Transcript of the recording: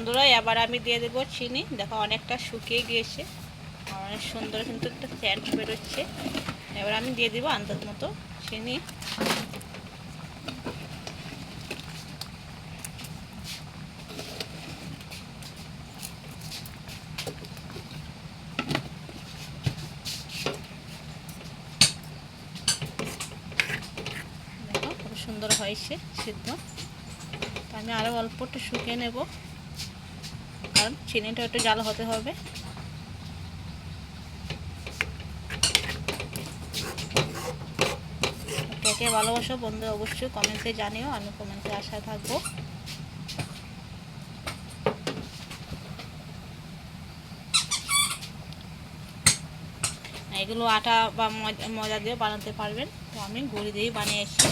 বন্ধুরা এবার আমি দিয়ে দেবো চিনি। দেখো, অনেকটা শুকিয়ে গিয়েছে। অনেক সুন্দর কিন্তু একটা স্যান্ড বেরোচ্ছে। এবার আমি দিয়ে দিব আন্দাজ মতো চিনি। সুন্দর হয়েছে, সিদ্ধ। আমি আরও অল্প একটু শুকিয়ে নেব। কারণ চিনিটা একটু জাল হতে হবে। কে ভালোবাসো বন্ধু অবশ্যই কমেন্টে জানিও, আমি কমেন্টে আশা থাকব। এগুলো আটা বা ময়দা দিয়ে বানাতে পারবেন, তো আমি গুঁড়ি দিয়েই বানিয়েছি।